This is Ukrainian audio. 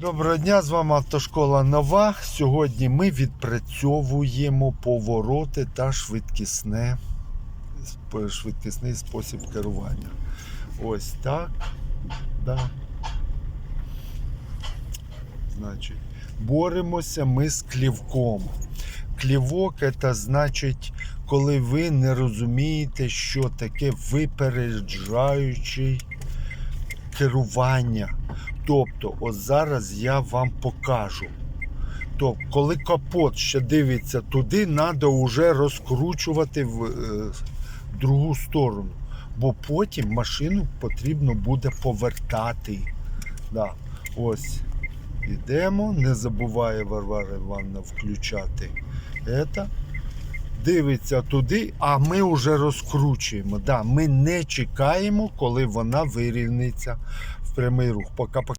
Доброго дня, з вами Автошкола Нова. Сьогодні ми відпрацьовуємо повороти та швидкісне, швидкісний спосіб керування. Ось так. Да. Значить, боремося ми з клівком. Клівок це значить, коли ви не розумієте, що таке випереджаючий керування. Тобто, ось зараз я вам покажу. Тобто, коли капот ще дивиться туди, треба вже розкручувати в е, другу сторону. Бо потім машину потрібно буде повертати. Да. Ось. Ідемо. Не забуває Варвара Івановна включати. Це. Дивиться туди, а ми вже розкручуємо. Да, ми не чекаємо, коли вона вирівниться в прямий рух. Пока